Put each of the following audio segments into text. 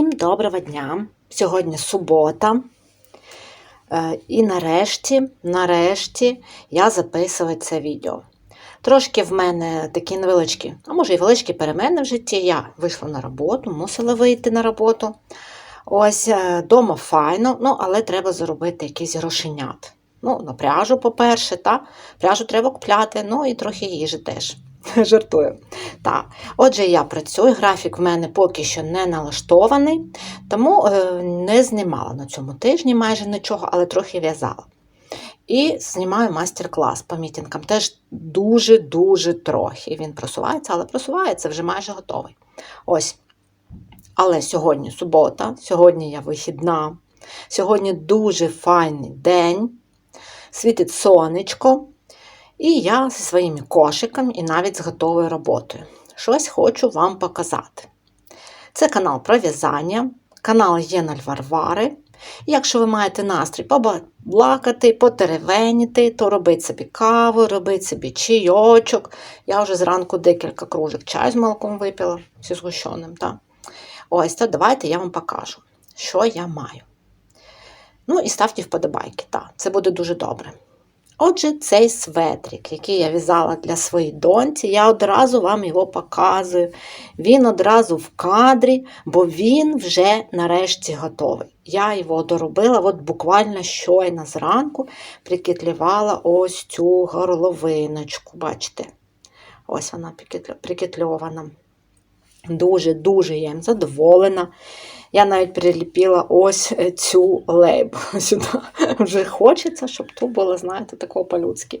доброго дня! Сьогодні субота. Е, І нарешті, нарешті я записую це відео. Трошки в мене такі невеличкі, а може і величкі перемени в житті. Я вийшла на роботу, мусила вийти на роботу. Ось вдома файно, ну, але треба заробити якісь грошенят. Ну, на пряжу, по-перше, та пряжу треба купляти, ну і трохи їжі теж. Жартую. Так. Отже, я працюю, графік в мене поки що не налаштований, тому е, не знімала на цьому тижні майже нічого, але трохи в'язала. І знімаю майстер-клас по мітінгам. Теж дуже-дуже трохи. Він просувається, але просувається вже майже готовий. Ось. Але сьогодні субота, сьогодні я вихідна, сьогодні дуже файний день, світить сонечко. І я зі своїми кошиками і навіть з готовою роботою. Щось хочу вам показати. Це канал про в'язання, канал Єналь Варвари. Якщо ви маєте настрій побалакати, потеревеніти, то робіть собі каву, робіть собі чайочок. Я вже зранку декілька кружок чаю з молоком випила зі згущеним. Так? Ось, то давайте я вам покажу, що я маю. Ну і ставте вподобайки, так, це буде дуже добре. Отже, цей светрик, який я в'язала для своєї доньці, я одразу вам його показую. Він одразу в кадрі, бо він вже нарешті готовий. Я його доробила, от буквально щойно зранку прикітлювала ось цю горловиночку. Бачите? Ось вона прикітльована. Дуже-дуже я їм задоволена. Я навіть приліпила ось е, цю лейбу сюди. Вже хочеться, щоб тут було, знаєте, такого по-людськи.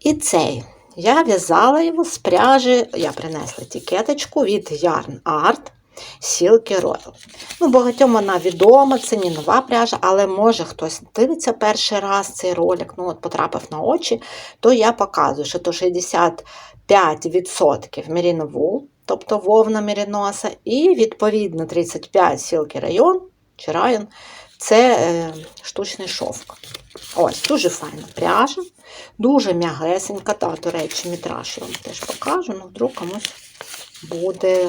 І цей. Я в'язала його з пряжі, я принесла етикеточку від Yarn Art Silky Royal. Ну, Багатьом вона відома, це не нова пряжа, але може хтось дивиться перший раз цей ролик, ну от потрапив на очі, то я показую, що то 65% Merino Wool, тобто вовна меріноса, і відповідно 35 сілки район чи район це е, штучний шовк. Ось, дуже файна пряжа, дуже м'ягесенька, та, до речі, метраж я вам теж покажу, ну вдруг комусь буде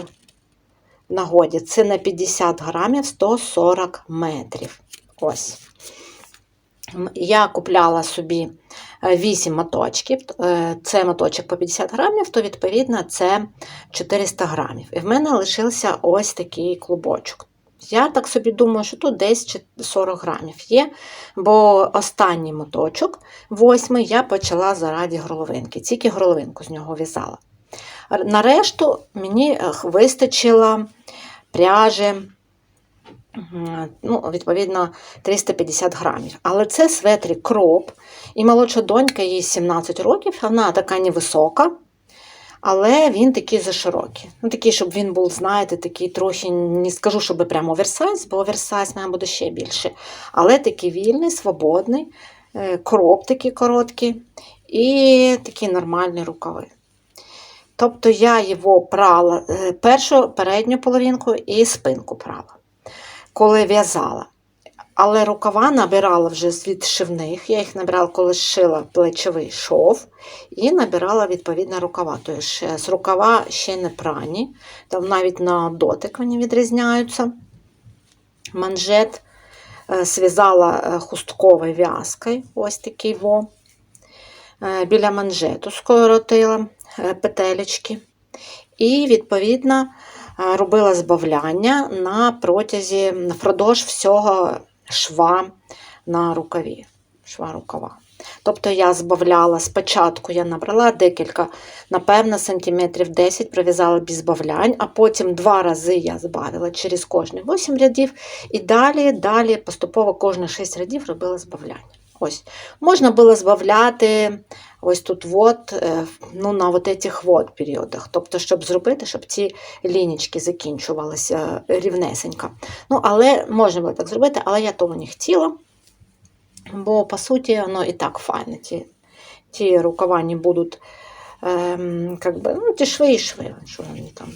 в нагоді. Це на 50 грамів 140 метрів. Ось. Я купляла собі 8 моточків, е, це моточок по 50 грамів, то, відповідно, це 400 грамів. І в мене лишився ось такий клубочок. Я так собі думаю, що тут десь 40 грамів є, бо останній моточок, восьмий, я почала заради горловинки, тільки горловинку з нього в'язала. Нарешту мені е, вистачило пряжі ну, відповідно, 350 грамів. Але це светрик кроп. І молодша донька, їй 17 років, вона така невисока, але він такий заширокий. Ну, Такий, щоб він був, знаєте, такий трохи, не скажу, щоб прямо оверсайз, бо оверсайз має буде ще більше. Але такий вільний, свободний, е, кроп такий короткий і такі нормальні рукави. Тобто я його прала е, першу передню половинку і спинку прала коли в'язала. Але рукава набирала вже з відшивних. Я їх набирала, коли шила плечовий шов, і набирала відповідно рукава. Тобто з рукава ще не прані, там навіть на дотик вони відрізняються. Манжет зв'язала е, хустковою в'язкою, ось такий во. Е, біля манжету скоротила е, петелечки. І, відповідно, робила збавляння на протязі, впродовж всього шва на рукаві. Шва рукава. Тобто я збавляла спочатку, я набрала декілька, напевно, сантиметрів 10 пров'язала без збавлянь, а потім два рази я збавила через кожні 8 рядів. І далі, далі поступово кожні 6 рядів робила збавляння. Ось. Можна було збавляти ось тут вот, е, ну, на от этих вот періодах. Тобто, щоб зробити, щоб ці лінічки закінчувалися рівнесенько. Ну, але можна було так зробити, але я того не хотіла. Бо, по суті, воно і так файне. Ті ті рукава будуть, ем, как би, ну, ті шви і шви, що вони там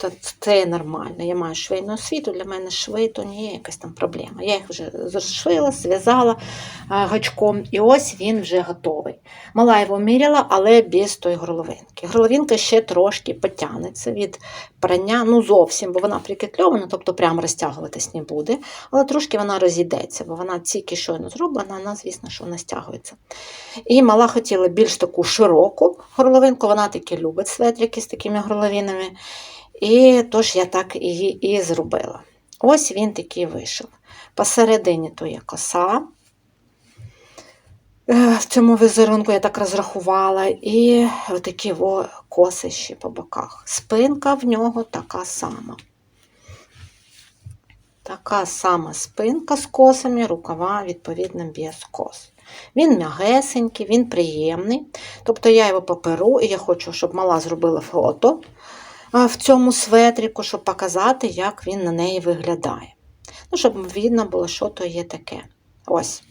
Тобто це нормально. Я маю швейну освіту, для мене шви то не є якась там проблема. Я їх вже зашила, зв'язала гачком, і ось він вже готовий. Мала його міряла, але без тої горловинки. Горловинка ще трошки потягнеться від прання, ну зовсім, бо вона прикетльована, тобто прямо розтягуватись не буде, але трошки вона розійдеться, бо вона тільки щойно зроблена, вона, звісно, що вона стягується. І мала хотіла більш таку широку горловинку, вона таки любить светрики з такими горловинами. І тож я так і, і зробила. Ось він такий вийшов. Посередині то є коса. Е, В цьому візерунку я так розрахувала, і такі во коси ще по боках. Спинка в нього така сама. Така сама спинка з косами, рукава, відповідно, без кос. Він м'ягесенький, він приємний. Тобто я його поперу, і я хочу, щоб мала зробила фото в цьому светрику, щоб показати, як він на неї виглядає. Ну, щоб видно було, що то є таке. Ось.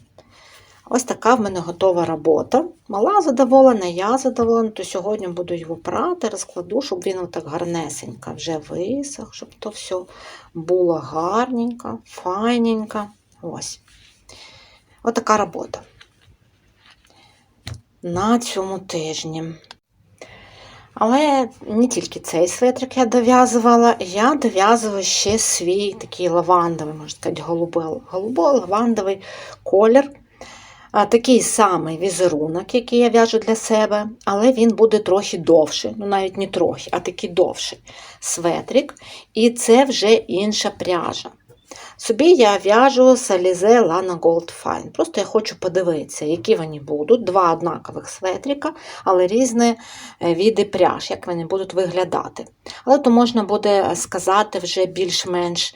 Ось така в мене готова робота. Мала задоволена, я задоволена, то сьогодні буду його прати, розкладу, щоб він отак гарнесенько вже висох, щоб то все було гарненько, файненько. Ось. Отака робота. На цьому тижні. Але не тільки цей светрик я дов'язувала, я дов'язувала ще свій такий лавандовий, можна сказати, голубо-лавандовий колір. Такий самий візерунок, який я в'яжу для себе, але він буде трохи довший, ну навіть не трохи, а такий довший светрик. І це вже інша пряжа. Собі я в'яжу Salize Lana Gold Fine. Просто я хочу подивитися, які вони будуть. Два однакових светрика, але різні е, види пряж, як вони будуть виглядати. Але то можна буде сказати вже більш-менш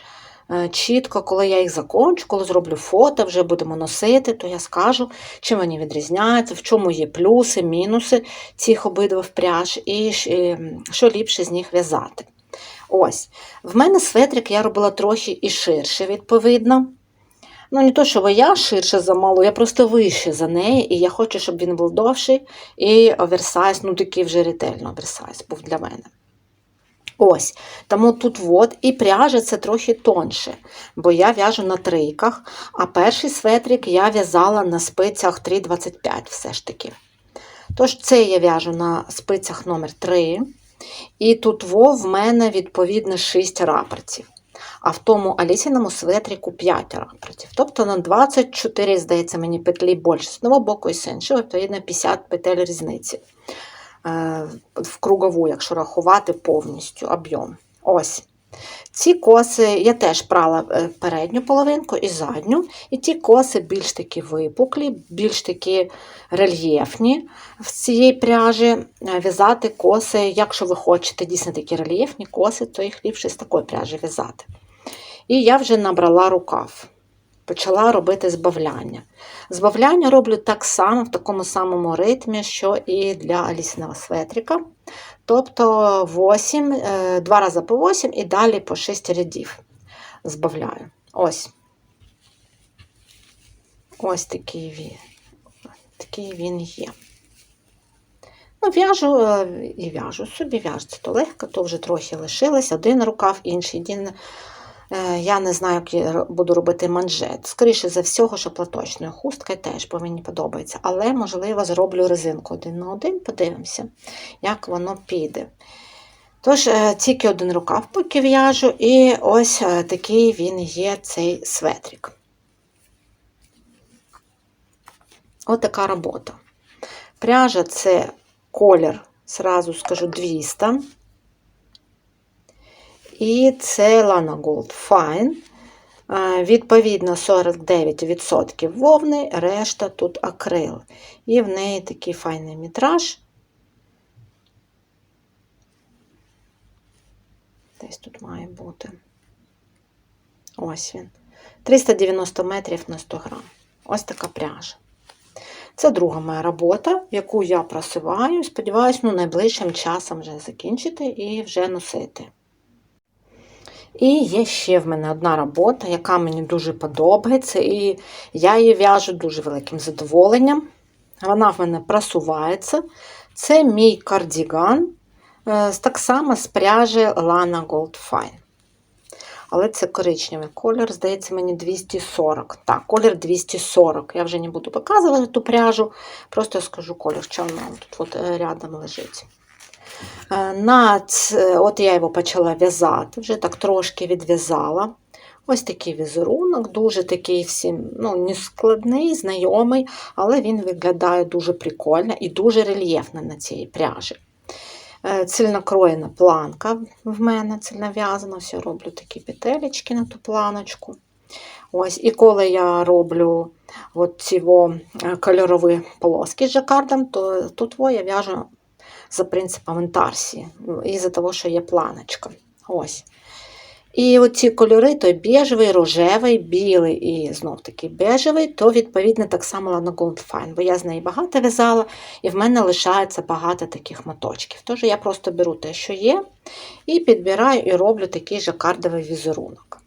е, чітко, коли я їх закончу, коли зроблю фото, вже будемо носити, то я скажу, чим вони відрізняються, в чому є плюси, мінуси цих обидвих пряж, і е, що ліпше з них в'язати. Ось, в мене светрик я робила трохи і ширше, відповідно. Ну, не то, що я ширше за малу, я просто вище за неї, і я хочу, щоб він був довший і оверсайз, ну такий вже ретельно оверсайз був для мене. Ось, тому тут от і пряжа це трохи тонше, бо я в'яжу на трийках, а перший светрик я в'язала на спицях 3,25 все ж таки. Тож, це я в'яжу на спицях номер 3 і тут во в мене, відповідно, 6 рапортів. А в тому Алісіному светріку 5 рапортів. Тобто на 24, здається, мені петлі більше з одного боку і з іншого, відповідно, 50 петель різниці. Е, в кругову, якщо рахувати повністю об'єм. Ось. Ці коси я теж прала е, передню половинку і задню, і ті коси більш такі випуклі, більш такі рельєфні в цієї пряжі. Е, в'язати коси, якщо ви хочете дійсно такі рельєфні коси, то їх ліпше з такої пряжі в'язати. І я вже набрала рукав. Почала робити збавляння. Збавляння роблю так само в такому самому ритмі, що і для Алісиного светрика. Тобто 8, 2 рази по 8 і далі по 6 рядів збавляю. Ось. Ось такий він. Такий він є. Ну, В'яжу і в'яжу собі, в'яжеться то легко, то вже трохи лишилось. Один рукав, інший. Один Е, я не знаю, як я буду робити манжет. Скоріше за всього, що платочною хусткою теж бо мені подобається. Але, можливо, зроблю резинку один на один, подивимося, як воно піде. Тож, е, тільки один рукав поки в'яжу, і ось е, такий він є цей светрик. Ось така робота. Пряжа це колір, зразу скажу 200. І це Lana Gold Fine. Відповідно, 49% вовни, решта тут акрил. І в неї такий файний метраж. Десь тут має бути. Ось він. 390 метрів на 100 грам. Ось така пряжа. Це друга моя робота, яку я просиваю. Сподіваюся, ну, найближчим часом вже закінчити і вже носити. І є ще в мене одна робота, яка мені дуже подобається, і я її в'яжу дуже великим задоволенням. Вона в мене просувається. Це мій кардіган Е, Так само з пряжі Lana Gold Fine. Але це коричневий колір, здається, мені 240. Так, колір 240. Я вже не буду показувати ту пряжу, просто скажу колір, що воно тут от е, рядом лежить. Е, На, ц- от я його почала в'язати, вже так трошки відв'язала. Ось такий візерунок, дуже такий всім, ну, не складний, знайомий, але він виглядає дуже прикольно і дуже рельєфно на цій пряжі. Е, Цільнокроєна планка в мене цільнов'язана, все роблю такі петелечки на ту планочку. Ось, і коли я роблю от ці е, кольорові полоски з жакардом, то тут я в'яжу за принципом інтарсії, із-за того, що є планочка. Ось. І оці кольори, той бежевий, рожевий, білий і знов таки бежевий, то відповідно так само Lana Gold Fine, бо я з неї багато в'язала, і в мене лишається багато таких моточків. Тож я просто беру те, що є, і підбираю і роблю такий жакардовий візерунок.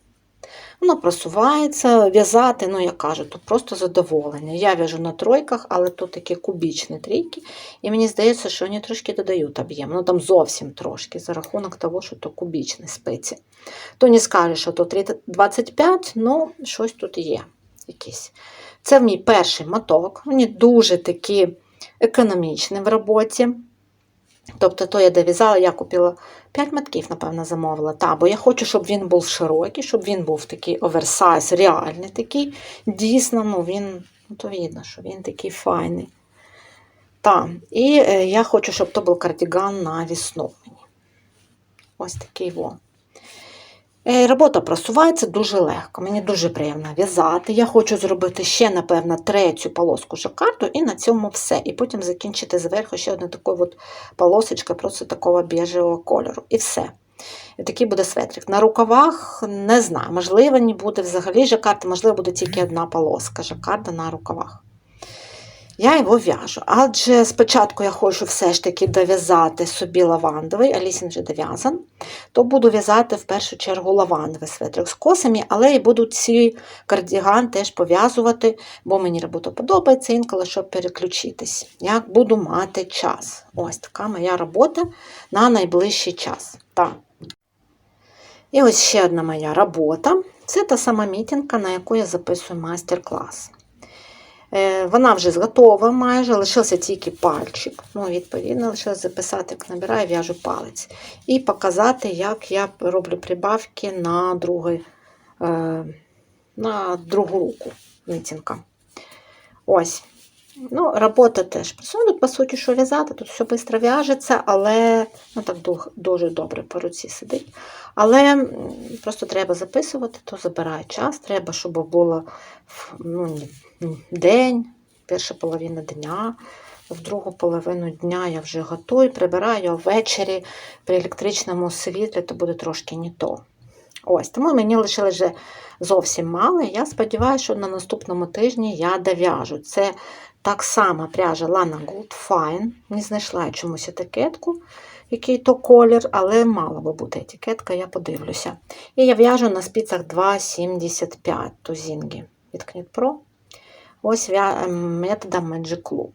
Воно просувається, в'язати, ну я кажу, тут просто задоволення. Я в'яжу на тройках, але тут такі кубічні трійки, і мені здається, що вони трошки додають об'єм. Ну там зовсім трошки, за рахунок того, що то кубічні спиці. То не скажеш, що то 25, ну щось тут є. якісь. Це мій перший моток. Вони дуже такі економічні в роботі. Тобто, то я дов'язала, я купила 5 метків, напевно, замовила. Та, бо я хочу, щоб він був широкий, щоб він був такий оверсайз, реальний такий. Дійсно, ну він, ну то видно, що він такий файний. Так, і е, я хочу, щоб то був кардіган на мені. Ось такий во. Е, Робота просувається дуже легко, мені дуже приємно в'язати. Я хочу зробити ще, напевно, третю полоску жакарду і на цьому все. І потім закінчити зверху ще одна така от полосочка просто такого біжевого кольору. І все. І такий буде светрик. На рукавах не знаю, можливо, не буде взагалі жакарди, можливо, буде тільки одна полоска жакарда на рукавах. Я його в'яжу. Адже спочатку я хочу все ж таки дов'язати собі лавандовий, Алісін вже дов'язан, то буду в'язати в першу чергу лавандовий светрик з косами, але і буду ці кардіган теж пов'язувати, бо мені робота подобається інколи, щоб переключитись. Як буду мати час. Ось така моя робота на найближчий час. Так. І ось ще одна моя робота. Це та сама мітінка, на яку я записую майстер-клас. Е, Вона вже готова майже, лишився тільки пальчик. Ну, відповідно, лишилось записати, як набираю, в'яжу палець. І показати, як я роблю прибавки на, другий, е, на другу руку мітінка. Ось. Ну, робота теж. Тут, по суті, що в'язати, тут все швидко в'яжеться, але ну, так дуже добре по руці сидить. Але просто треба записувати, то забирає час. Треба, щоб було ну, день, перша половина дня. В другу половину дня я вже готую, прибираю ввечері при електричному світлі, то буде трошки не то. Ось, тому мені лишилось вже зовсім мало. Я сподіваюся, що на наступному тижні я дов'яжу. Це так само пряжа Lana Gold Fine. Не знайшла я чомусь етикетку, який то колір, але мала би бути етикетка, я подивлюся. І я в'яжу на спицях 2,75 тузінги від Knit Pro. Ось в'я- ем, Magic Club.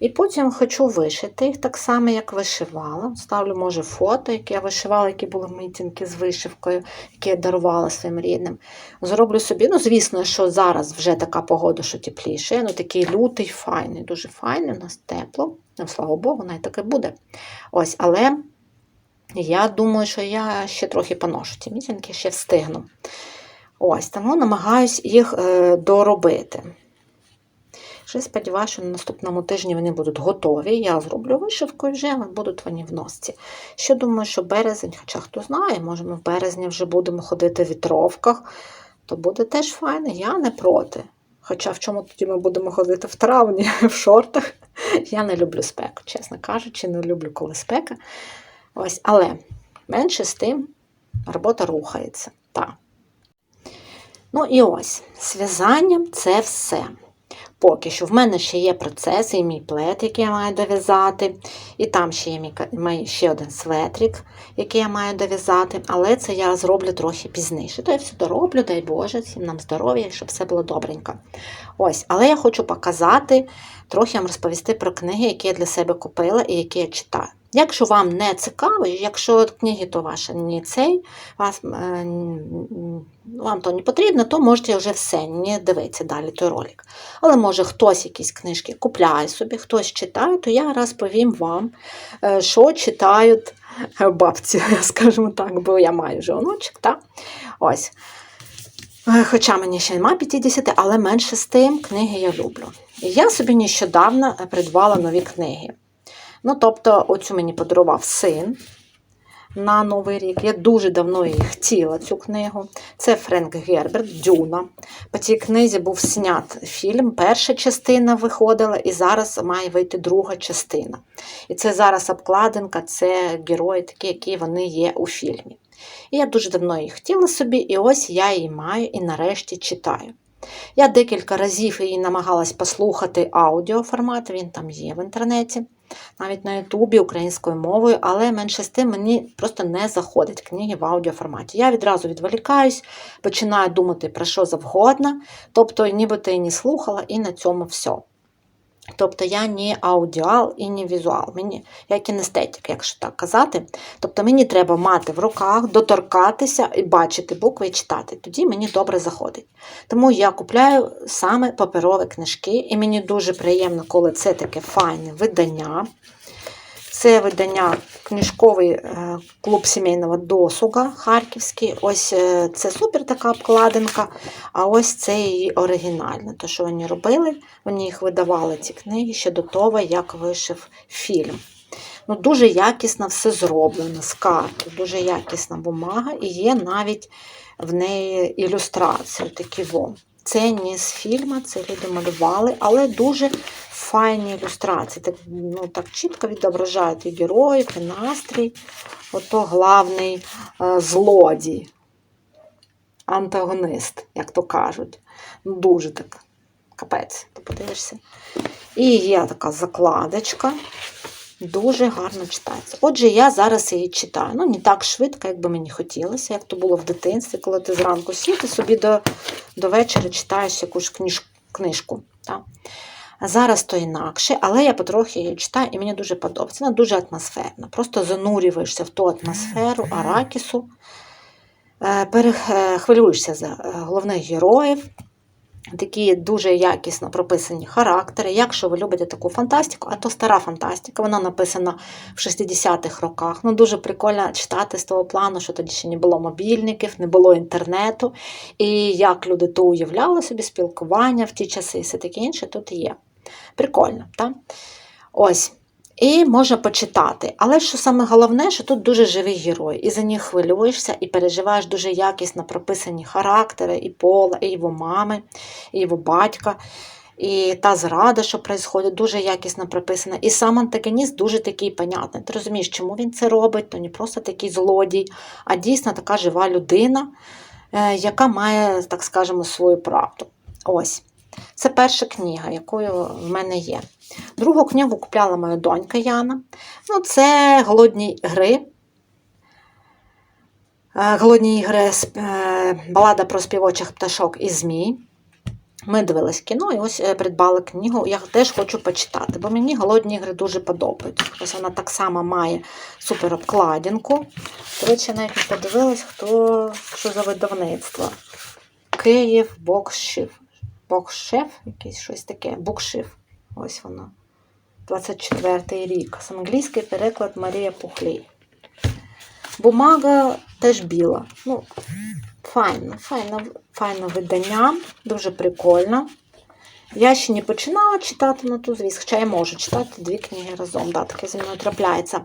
І потім хочу вишити їх так само, як вишивала. Ставлю, може, фото, яке я вишивала, які були митинки з вишивкою, які я дарувала своїм рідним. Зроблю собі, ну, звісно, що зараз вже така погода, що тепліше. Ну, такий лютий, файний, дуже файний, у нас тепло. Ну, слава Богу, навіть таке буде. Ось, але я думаю, що я ще трохи поношу ці мітинки, ще встигну. Ось, тому намагаюсь їх е, доробити. Ще сподіваюся, що на наступному тижні вони будуть готові. Я зроблю вишивку і вже будуть вони в носці. Ще думаю, що березень, хоча хто знає, може ми в березні вже будемо ходити в вітровках, то буде теж файно, я не проти. Хоча в чому тоді ми будемо ходити в травні, в шортах. Я не люблю спеку, чесно кажучи, не люблю коли спека. Ось, але менше з тим робота рухається. Так. Ну і ось, з в'язанням це все. Поки що в мене ще є процеси і мій плед, який я маю дов'язати. І там ще є мій, ще один светрик, який я маю дов'язати, але це я зроблю трохи пізніше. То я все дороблю, дай Боже, всім нам здоров'я, щоб все було добренько. Ось, але я хочу показати, трохи вам розповісти про книги, які я для себе купила і які я читаю. Якщо вам не цікаво, якщо книги то ваші не цей, вас, е, вам то не потрібно, то можете вже все, не дивитися далі той ролик. Але може хтось якісь книжки купляє собі, хтось читає, то я розповім вам, е, що читають бабці, скажімо так, бо я маю вже онучок. Та? Ось. Е, Хоча мені ще нема 50, але менше з тим книги я люблю. Я собі нещодавно придбала нові книги. Ну, тобто, оцю мені подарував син на Новий рік. Я дуже давно її хотіла, цю книгу. Це Френк Герберт, Дюна. По цій книзі був снят фільм. Перша частина виходила, і зараз має вийти друга частина. І це зараз обкладинка, це герої такі, які вони є у фільмі. І я дуже давно її хотіла собі, і ось я її маю і нарешті читаю. Я декілька разів її намагалась послухати аудіоформат, він там є в інтернеті, навіть на Ютубі українською мовою, але менше з тим мені просто не заходять книги в аудіоформаті. Я відразу відволікаюсь, починаю думати про що завгодно, тобто нібито і не слухала, і на цьому все. Тобто я не аудіал і не візуал, мені, я кінестетик, якщо так казати. Тобто мені треба мати в руках, доторкатися і бачити букви і читати. Тоді мені добре заходить. Тому я купляю саме паперові книжки, і мені дуже приємно, коли це таке файне видання. Це видання книжковий е, клуб сімейного досуга Харківський. Ось е, це супер така обкладинка, а ось це її оригінальне. Те, що вони робили, вони їх видавали, ці книги, ще до того, як вийшов фільм. Ну, Дуже якісно все зроблено з карти, дуже якісна бумага, і є навіть в неї ілюстрації такі во. Це не з фільму, це люди малювали, але дуже файні ілюстрації. Так, ну, так чітко відображають і героїв, і настрій. Ото главний е, злодій, антагонист, як то кажуть. Ну, Дуже так капець, ти подивишся. І є така закладочка. Дуже гарно читається. Отже, я зараз її читаю. Ну, не так швидко, як би мені хотілося, як то було в дитинстві, коли ти зранку сів, ти собі до, до вечора читаєш якусь книж, книжку. Так? Зараз то інакше, але я потрохи її читаю, і мені дуже подобається. Вона дуже атмосферна. Просто занурюєшся в ту атмосферу аракісу, е, перехвилюєшся за е, головних героїв. Такі дуже якісно прописані характери. Якщо ви любите таку фантастику, а то стара фантастика, вона написана в 60-х роках. Ну, Дуже прикольно читати з того плану, що тоді ще не було мобільників, не було інтернету. І як люди то уявляли собі спілкування в ті часи все таке інше, тут є. Прикольно, так? Ось. І можна почитати. Але що саме головне, що тут дуже живий герой. І за них хвилюєшся, і переживаєш дуже якісно прописані характери і пола, і його мами, і його батька. І та зрада, що відбувається, дуже якісно прописана. І сам антагоніст дуже такий понятний. Ти розумієш, чому він це робить, то не просто такий злодій, а дійсно така жива людина, е, яка має, так скажемо, свою правду. Ось. Це перша книга, якою в мене є. Другу книгу купляла моя донька Яна. Ну, Це голодні гри. Е, Голодні ігри, е, балада про співочих пташок і змій. Ми дивились кіно і ось е, придбали книгу. Я теж хочу почитати, бо мені голодні ігри дуже подобаються. Ось вона так само має супер обкладинку. До речі, навіть подивилась, хто що за видавництво. Київ, Бокшив. Бокшеф, якийсь щось таке, букшиф. Ось воно. 24 рік. З англійський переклад Марія Пухлій. Бумага теж біла. Ну, Файно, файно видання, дуже прикольно. Я ще не починала читати на ту звіс, хоча я можу читати дві книги разом. Да, таке зі мною трапляється.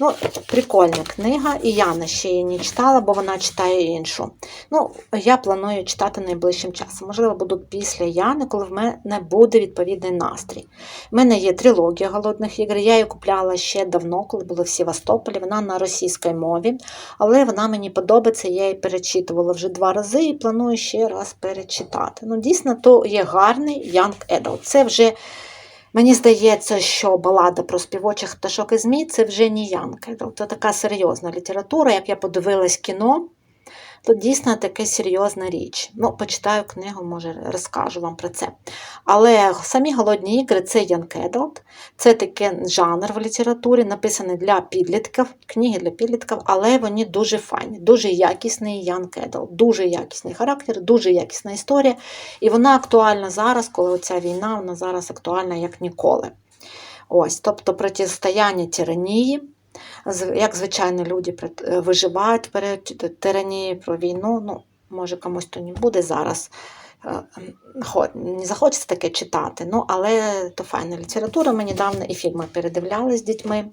Ну, Прикольна книга, і Яна ще її не читала, бо вона читає іншу. Ну, Я планую читати найближчим часом. Можливо, буду після Яни, коли в мене буде відповідний настрій. У мене є трилогія голодних ігор. Я її купляла ще давно, коли були в Севастополі. Вона на російській мові, але вона мені подобається, я її перечитувала вже два рази і планую ще раз перечитати. Ну, Дійсно, то є гарний Young Adult. Це вже. Мені здається, що балада про співочих пташок і змій це вже не Янка. Це така серйозна література. Як я подивилась кіно, Тут дійсно таке серйозна річ. Ну, почитаю книгу, може, розкажу вам про це. Але самі голодні ігри це Young Adult, це такий жанр в літературі, написаний для підлітків, книги для підлітків, але вони дуже файні, дуже якісний Young Adult, дуже якісний характер, дуже якісна історія. І вона актуальна зараз, коли оця війна, вона зараз актуальна як ніколи. Ось, тобто протистояння тиранії, як звичайно люди е, виживають перед тиранією про війну. Ну, може, комусь то не буде зараз. е, Не захочеться таке читати, ну, але то файна література. Ми недавно і фільми передивляли з дітьми.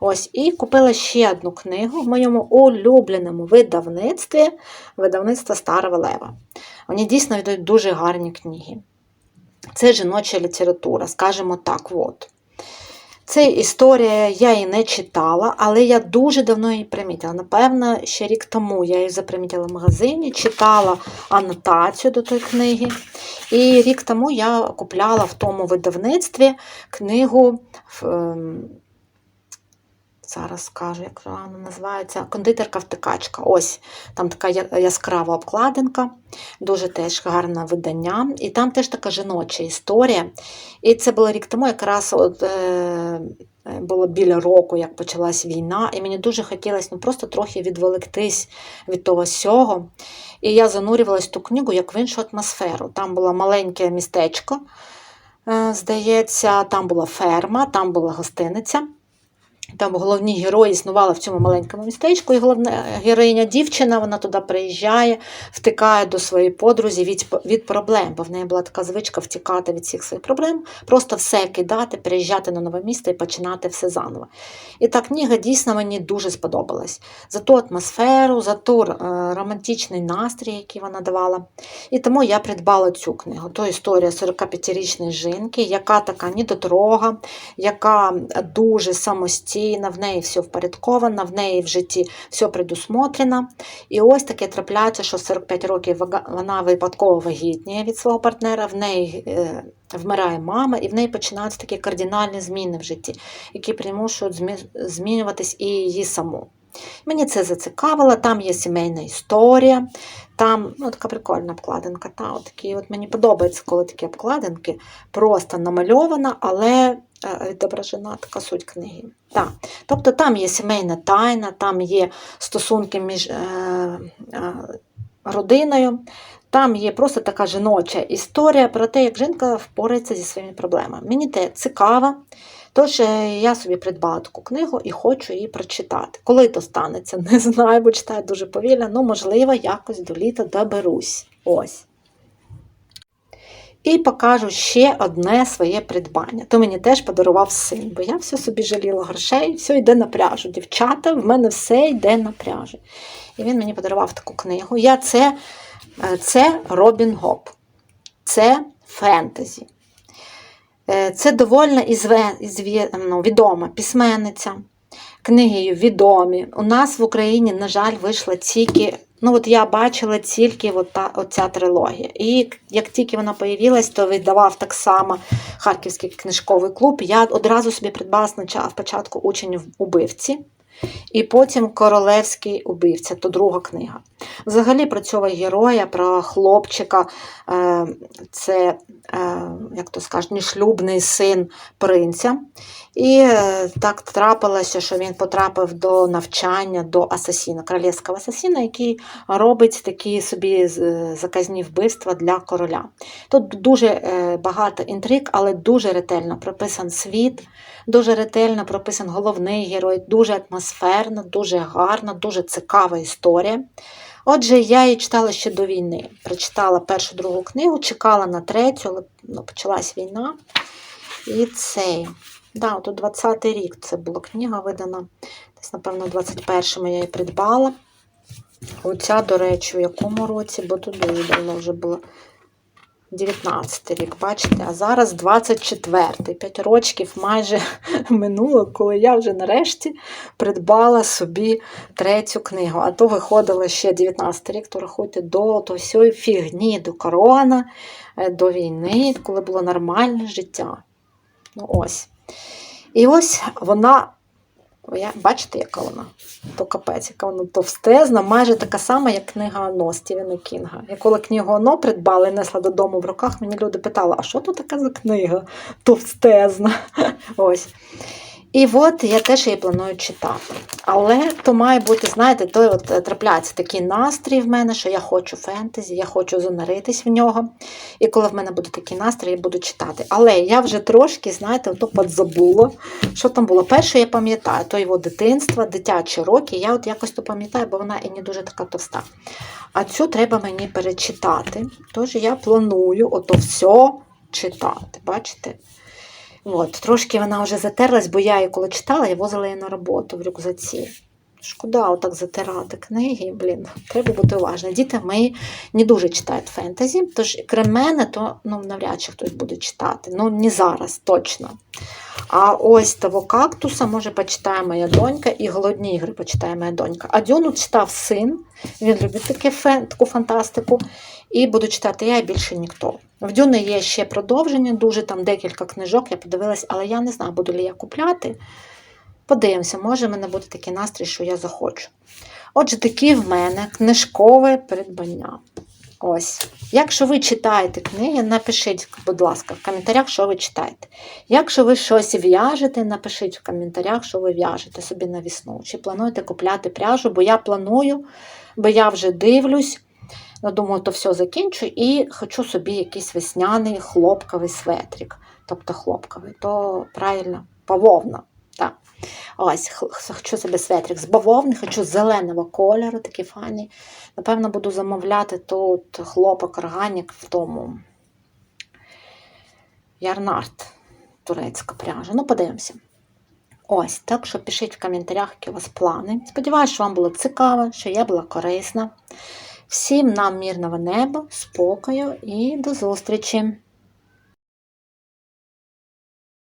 Ось, і купила ще одну книгу в моєму улюбленому видавництві видавництва Старого Лева. Вони дійсно видають дуже гарні книги. Це жіноча література, скажімо так. от. Це історія, я її не читала, але я дуже давно її примітила. Напевно, ще рік тому я її запримітила в магазині, читала анотацію до тої книги. І рік тому я купляла в тому видавництві книгу. Зараз скажу, як вона називається Кондитерка втикачка. Ось там така яскрава обкладинка, дуже теж гарне видання. І там теж така жіноча історія. І це було рік тому, якраз от, е, було біля року, як почалась війна, і мені дуже хотілося ну, просто трохи відволіктись від того всього. І я занурювалась в ту книгу як в іншу атмосферу. Там було маленьке містечко, е, здається, там була ферма, там була гостиниця. Там головні герої існували в цьому маленькому містечку, і головна героїня дівчина, вона туди приїжджає, втикає до своєї подрузі від, від проблем, бо в неї була така звичка втікати від всіх своїх проблем, просто все кидати, переїжджати на нове місто і починати все заново. І та книга дійсно мені дуже сподобалась. За ту атмосферу, за ту е, романтичний настрій, який вона давала. І тому я придбала цю книгу. То історія 45-річної жінки, яка така недотрога, яка дуже самостійна, в неї все впорядковано, в неї в житті все предусмотрено. І ось таке трапляється, що в 45 років вона випадково вагітніє від свого партнера, в неї е, вмирає мама, і в неї починаються такі кардинальні зміни в житті, які примушують змінюватись і її саму. Мені це зацікавило, там є сімейна історія, там ну, така прикольна обкладинка. Та, от такі, от мені подобається, коли такі обкладинки просто намальована, але відображена така суть книги. Так. Тобто там є сімейна тайна, там є стосунки між е, е, родиною, там є просто така жіноча історія про те, як жінка впорається зі своїми проблемами. Мені те цікаво. Тож е, я собі придбала таку книгу і хочу її прочитати. Коли то станеться, не знаю, бо читаю дуже повільно, ну, можливо, якось до літа доберусь. Ось. І покажу ще одне своє придбання. То мені теж подарував син, бо я все собі жаліла грошей, все йде на пряжу. Дівчата, в мене все йде на пряжу. І він мені подарував таку книгу. Я це, е, це Робін Гоп. Це фентезі. Е, Це довольно ізве, ізвє, ну, відома письменниця. Книги відомі. У нас в Україні, на жаль, вийшла тільки. Ну, от я бачила тільки от та, оця трилогія. І як тільки вона появилась, то видавав так само Харківський книжковий клуб. Я одразу собі придбала спочатку учень в убивці, і потім Королевський убивця, то друга книга. Взагалі про цього героя, про хлопчика, е, це, е, як то скажуть, нешлюбний син принця. І е, так трапилося, що він потрапив до навчання до асасіна, королівського асасіна, який робить такі собі заказні вбивства для короля. Тут дуже багато інтриг, але дуже ретельно прописан світ, дуже ретельно прописан головний герой, дуже атмосферна, дуже гарна, дуже цікава історія. Отже, я її читала ще до війни. Прочитала першу другу книгу, чекала на третю, але ну, почалась війна. І цей. Да, у 20-й рік це була книга видана. Десь, напевно, у 21-му я її придбала. Оця, до речі, у якому році, бо тут дуже давно вже було. 19 рік, бачите, а зараз 24-й. 5 років майже минуло, коли я вже нарешті придбала собі третю книгу. А то виходило ще 19 рік, то рахуйте до, всієї фігні, до корона, е, до війни, коли було нормальне життя. Ну ось. І ось вона бачите, яка вона? То капець, яка вона товстезна, майже така сама, як книга Оно Стівена Кінга. Я коли книгу Оно придбала і несла додому в руках, мені люди питали, а що то така за книга? Товстезна. Ось. І от я теж її планую читати. Але то має бути, знаєте, той от е, трапляється такий настрій в мене, що я хочу фентезі, я хочу зануритись в нього. І коли в мене буде такий настрій, я буду читати. Але я вже трошки, знаєте, ото подзабула, що там було. Перше, я пам'ятаю, то його дитинство, дитячі роки. Я от якось то пам'ятаю, бо вона і не дуже така товста. А цю треба мені перечитати. Тож я планую ото все читати. Бачите? От, трошки вона вже затерлась, бо я її коли читала, я возила її на роботу в рюкзаці. Шкода отак затирати книги, блін, треба бути уважним. Діти мої не дуже читають фентезі, тож крім мене, то ну, навряд чи хтось буде читати. Ну, не зараз, точно. А ось того кактуса, може, почитає моя донька, і голодні ігри почитає моя донька. А Дюну читав син, він любить таке фен, таку фантастику. І буду читати я і більше ніхто. В Дюни є ще продовження, дуже там декілька книжок, я подивилась, але я не знаю, буду ли я купляти. Подивимося, може в мене буде такий настрій, що я захочу. Отже, такі в мене книжкове придбання. Ось. Якщо ви читаєте книги, напишіть, будь ласка, в коментарях, що ви читаєте. Якщо ви щось в'яжете, напишіть в коментарях, що ви в'яжете собі на весну. Чи плануєте купляти пряжу, бо я планую, бо я вже дивлюсь. Ну, думаю, то все закінчу і хочу собі якийсь весняний хлопковий светрик. Тобто хлопковий, то правильно, бавовна. Так. Ось, хочу собі светрик з бавовни, хочу зеленого кольору, такий файний. Напевно, буду замовляти тут хлопок органік в тому Ярнарт, турецька пряжа. Ну, подивимося. Ось, так що пишіть в коментарях, які у вас плани. Сподіваюсь, що вам було цікаво, що я була корисна. Всім нам мирного неба, спокою і до зустрічі!